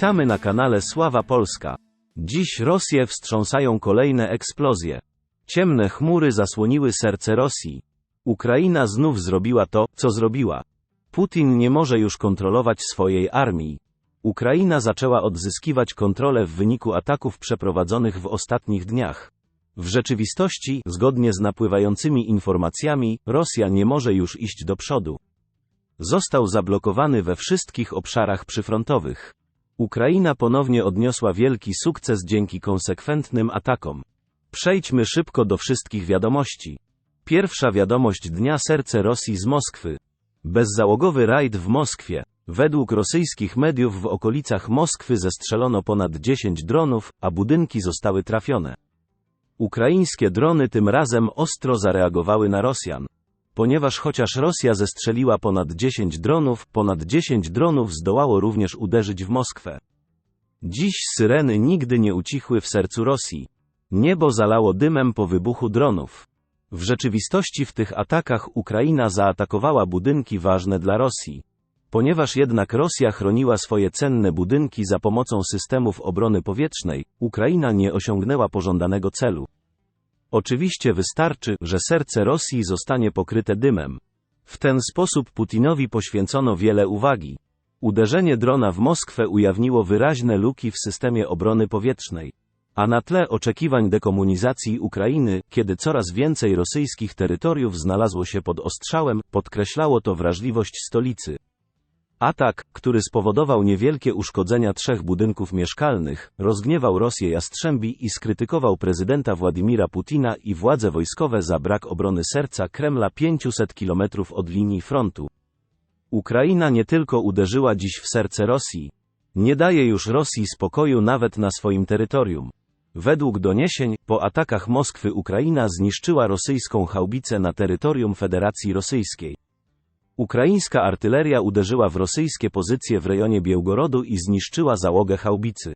Witamy na kanale Sława Polska. Dziś Rosję wstrząsają kolejne eksplozje. Ciemne chmury zasłoniły serce Rosji. Ukraina znów zrobiła to, co zrobiła. Putin nie może już kontrolować swojej armii. Ukraina zaczęła odzyskiwać kontrolę w wyniku ataków przeprowadzonych w ostatnich dniach. W rzeczywistości, zgodnie z napływającymi informacjami, Rosja nie może już iść do przodu. Został zablokowany we wszystkich obszarach przyfrontowych. Ukraina ponownie odniosła wielki sukces dzięki konsekwentnym atakom. Przejdźmy szybko do wszystkich wiadomości. Pierwsza wiadomość dnia serce Rosji z Moskwy. Bezzałogowy rajd w Moskwie. Według rosyjskich mediów w okolicach Moskwy zestrzelono ponad 10 dronów, a budynki zostały trafione. Ukraińskie drony tym razem ostro zareagowały na Rosjan. Ponieważ chociaż Rosja zestrzeliła ponad 10 dronów, ponad 10 dronów zdołało również uderzyć w Moskwę. Dziś syreny nigdy nie ucichły w sercu Rosji. Niebo zalało dymem po wybuchu dronów. W rzeczywistości w tych atakach Ukraina zaatakowała budynki ważne dla Rosji. Ponieważ jednak Rosja chroniła swoje cenne budynki za pomocą systemów obrony powietrznej, Ukraina nie osiągnęła pożądanego celu. Oczywiście wystarczy, że serce Rosji zostanie pokryte dymem. W ten sposób Putinowi poświęcono wiele uwagi. Uderzenie drona w Moskwę ujawniło wyraźne luki w systemie obrony powietrznej. A na tle oczekiwań dekomunizacji Ukrainy, kiedy coraz więcej rosyjskich terytoriów znalazło się pod ostrzałem, podkreślało to wrażliwość stolicy. Atak, który spowodował niewielkie uszkodzenia trzech budynków mieszkalnych, rozgniewał Rosję Jastrzębi i skrytykował prezydenta Władimira Putina i władze wojskowe za brak obrony serca Kremla 500 kilometrów od linii frontu. Ukraina nie tylko uderzyła dziś w serce Rosji, nie daje już Rosji spokoju nawet na swoim terytorium. Według doniesień, po atakach Moskwy Ukraina zniszczyła rosyjską haubicę na terytorium Federacji Rosyjskiej. Ukraińska artyleria uderzyła w rosyjskie pozycje w rejonie Białgorodu i zniszczyła załogę haubicy.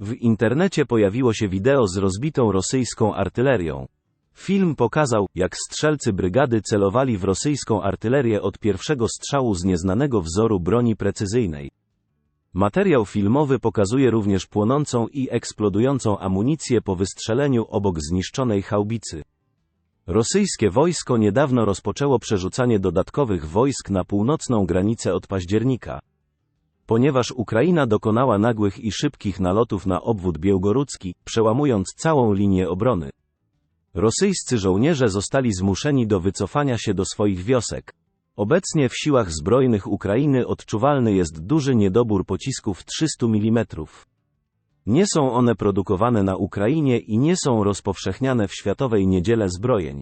W internecie pojawiło się wideo z rozbitą rosyjską artylerią. Film pokazał, jak strzelcy brygady celowali w rosyjską artylerię od pierwszego strzału z nieznanego wzoru broni precyzyjnej. Materiał filmowy pokazuje również płonącą i eksplodującą amunicję po wystrzeleniu obok zniszczonej haubicy. Rosyjskie wojsko niedawno rozpoczęło przerzucanie dodatkowych wojsk na północną granicę od października. Ponieważ Ukraina dokonała nagłych i szybkich nalotów na obwód białgorudzki, przełamując całą linię obrony. Rosyjscy żołnierze zostali zmuszeni do wycofania się do swoich wiosek. Obecnie w siłach zbrojnych Ukrainy odczuwalny jest duży niedobór pocisków 300 mm. Nie są one produkowane na Ukrainie i nie są rozpowszechniane w Światowej Niedziele Zbrojeń.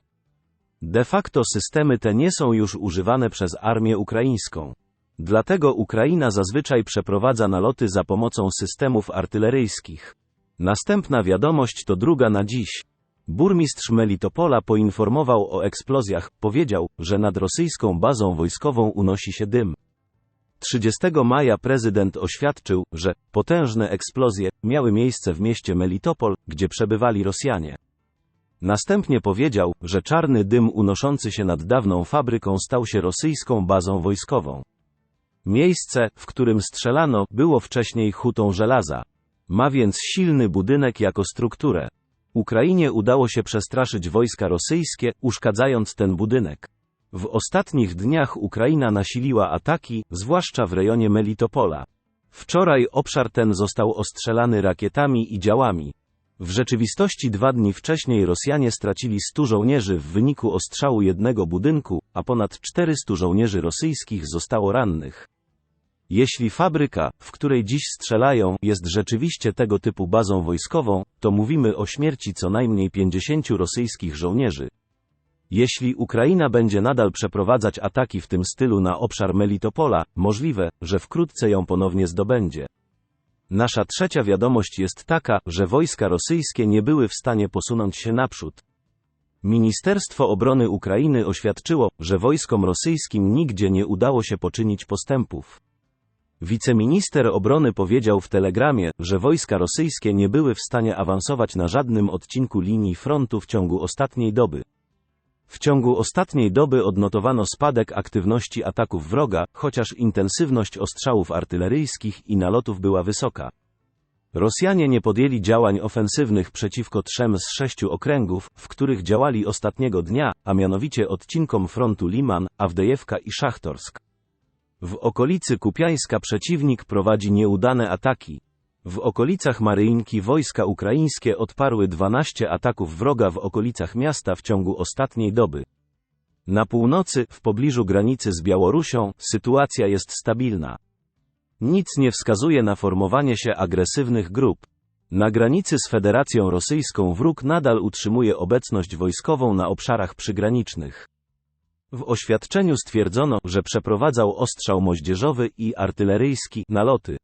De facto systemy te nie są już używane przez armię ukraińską. Dlatego Ukraina zazwyczaj przeprowadza naloty za pomocą systemów artyleryjskich. Następna wiadomość to druga na dziś. Burmistrz Melitopola poinformował o eksplozjach, powiedział, że nad rosyjską bazą wojskową unosi się dym. 30 maja prezydent oświadczył, że potężne eksplozje miały miejsce w mieście Melitopol, gdzie przebywali Rosjanie. Następnie powiedział, że czarny dym unoszący się nad dawną fabryką stał się rosyjską bazą wojskową. Miejsce, w którym strzelano, było wcześniej hutą żelaza. Ma więc silny budynek jako strukturę. Ukrainie udało się przestraszyć wojska rosyjskie, uszkadzając ten budynek. W ostatnich dniach Ukraina nasiliła ataki, zwłaszcza w rejonie Melitopola. Wczoraj obszar ten został ostrzelany rakietami i działami. W rzeczywistości dwa dni wcześniej Rosjanie stracili 100 żołnierzy w wyniku ostrzału jednego budynku, a ponad 400 żołnierzy rosyjskich zostało rannych. Jeśli fabryka, w której dziś strzelają, jest rzeczywiście tego typu bazą wojskową, to mówimy o śmierci co najmniej 50 rosyjskich żołnierzy. Jeśli Ukraina będzie nadal przeprowadzać ataki w tym stylu na obszar Melitopola, możliwe, że wkrótce ją ponownie zdobędzie. Nasza trzecia wiadomość jest taka, że wojska rosyjskie nie były w stanie posunąć się naprzód. Ministerstwo Obrony Ukrainy oświadczyło, że wojskom rosyjskim nigdzie nie udało się poczynić postępów. Wiceminister obrony powiedział w telegramie, że wojska rosyjskie nie były w stanie awansować na żadnym odcinku linii frontu w ciągu ostatniej doby. W ciągu ostatniej doby odnotowano spadek aktywności ataków wroga, chociaż intensywność ostrzałów artyleryjskich i nalotów była wysoka. Rosjanie nie podjęli działań ofensywnych przeciwko trzem z sześciu okręgów, w których działali ostatniego dnia, a mianowicie odcinkom frontu Liman, Awdejewka i Szachtorsk. W okolicy Kupiańska przeciwnik prowadzi nieudane ataki. W okolicach Maryinki wojska ukraińskie odparły 12 ataków wroga w okolicach miasta w ciągu ostatniej doby. Na północy, w pobliżu granicy z Białorusią, sytuacja jest stabilna. Nic nie wskazuje na formowanie się agresywnych grup. Na granicy z Federacją Rosyjską wróg nadal utrzymuje obecność wojskową na obszarach przygranicznych. W oświadczeniu stwierdzono, że przeprowadzał ostrzał moździerzowy i artyleryjski naloty.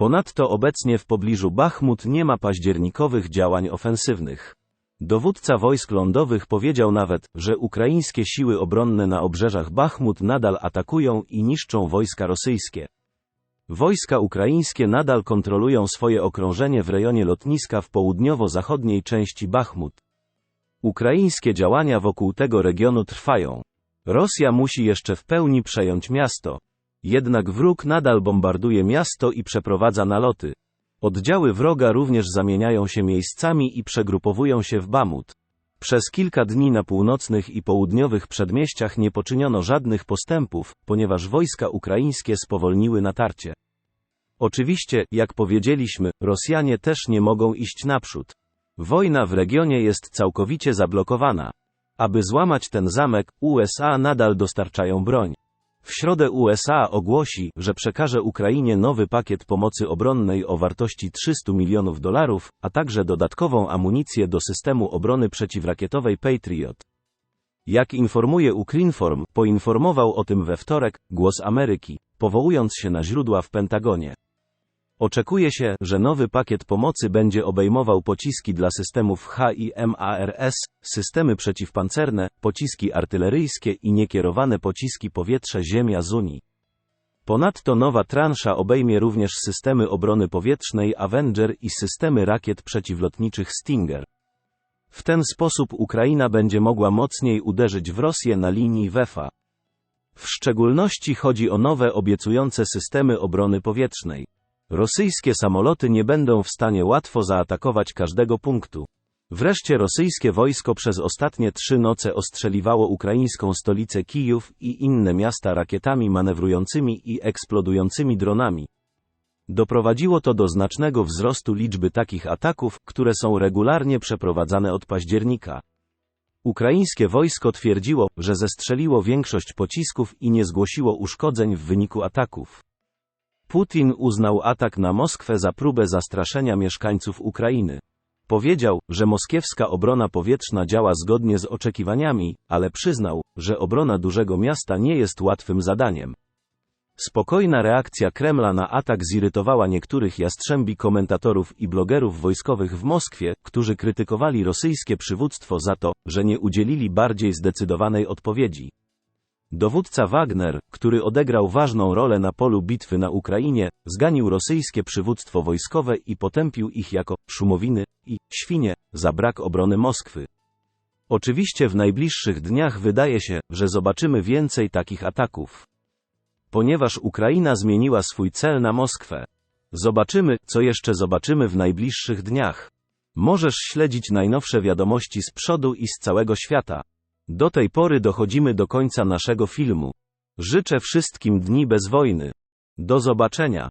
Ponadto obecnie w pobliżu Bachmut nie ma październikowych działań ofensywnych. Dowódca wojsk lądowych powiedział nawet, że ukraińskie siły obronne na obrzeżach Bachmut nadal atakują i niszczą wojska rosyjskie. Wojska ukraińskie nadal kontrolują swoje okrążenie w rejonie lotniska w południowo-zachodniej części Bachmut. Ukraińskie działania wokół tego regionu trwają. Rosja musi jeszcze w pełni przejąć miasto. Jednak wróg nadal bombarduje miasto i przeprowadza naloty. Oddziały wroga również zamieniają się miejscami i przegrupowują się w Bamut. Przez kilka dni na północnych i południowych przedmieściach nie poczyniono żadnych postępów, ponieważ wojska ukraińskie spowolniły natarcie. Oczywiście, jak powiedzieliśmy, Rosjanie też nie mogą iść naprzód. Wojna w regionie jest całkowicie zablokowana. Aby złamać ten zamek, USA nadal dostarczają broń. W środę USA ogłosi, że przekaże Ukrainie nowy pakiet pomocy obronnej o wartości 300 milionów dolarów, a także dodatkową amunicję do systemu obrony przeciwrakietowej Patriot. Jak informuje Ukrinform, poinformował o tym we wtorek Głos Ameryki, powołując się na źródła w Pentagonie. Oczekuje się, że nowy pakiet pomocy będzie obejmował pociski dla systemów HIMARS, systemy przeciwpancerne, pociski artyleryjskie i niekierowane pociski powietrze-ziemia z Unii. Ponadto nowa transza obejmie również systemy obrony powietrznej Avenger i systemy rakiet przeciwlotniczych Stinger. W ten sposób Ukraina będzie mogła mocniej uderzyć w Rosję na linii WEFA. W szczególności chodzi o nowe obiecujące systemy obrony powietrznej. Rosyjskie samoloty nie będą w stanie łatwo zaatakować każdego punktu. Wreszcie rosyjskie wojsko przez ostatnie trzy noce ostrzeliwało ukraińską stolicę Kijów i inne miasta rakietami manewrującymi i eksplodującymi dronami. Doprowadziło to do znacznego wzrostu liczby takich ataków, które są regularnie przeprowadzane od października. Ukraińskie wojsko twierdziło, że zestrzeliło większość pocisków i nie zgłosiło uszkodzeń w wyniku ataków. Putin uznał atak na Moskwę za próbę zastraszenia mieszkańców Ukrainy. Powiedział, że moskiewska obrona powietrzna działa zgodnie z oczekiwaniami, ale przyznał, że obrona dużego miasta nie jest łatwym zadaniem. Spokojna reakcja Kremla na atak zirytowała niektórych jastrzębi komentatorów i blogerów wojskowych w Moskwie, którzy krytykowali rosyjskie przywództwo za to, że nie udzielili bardziej zdecydowanej odpowiedzi. Dowódca Wagner, który odegrał ważną rolę na polu bitwy na Ukrainie, zganił rosyjskie przywództwo wojskowe i potępił ich jako szumowiny i świnie za brak obrony Moskwy. Oczywiście w najbliższych dniach wydaje się, że zobaczymy więcej takich ataków. Ponieważ Ukraina zmieniła swój cel na Moskwę. Zobaczymy, co jeszcze zobaczymy w najbliższych dniach. Możesz śledzić najnowsze wiadomości z przodu i z całego świata. Do tej pory dochodzimy do końca naszego filmu. Życzę wszystkim dni bez wojny. Do zobaczenia.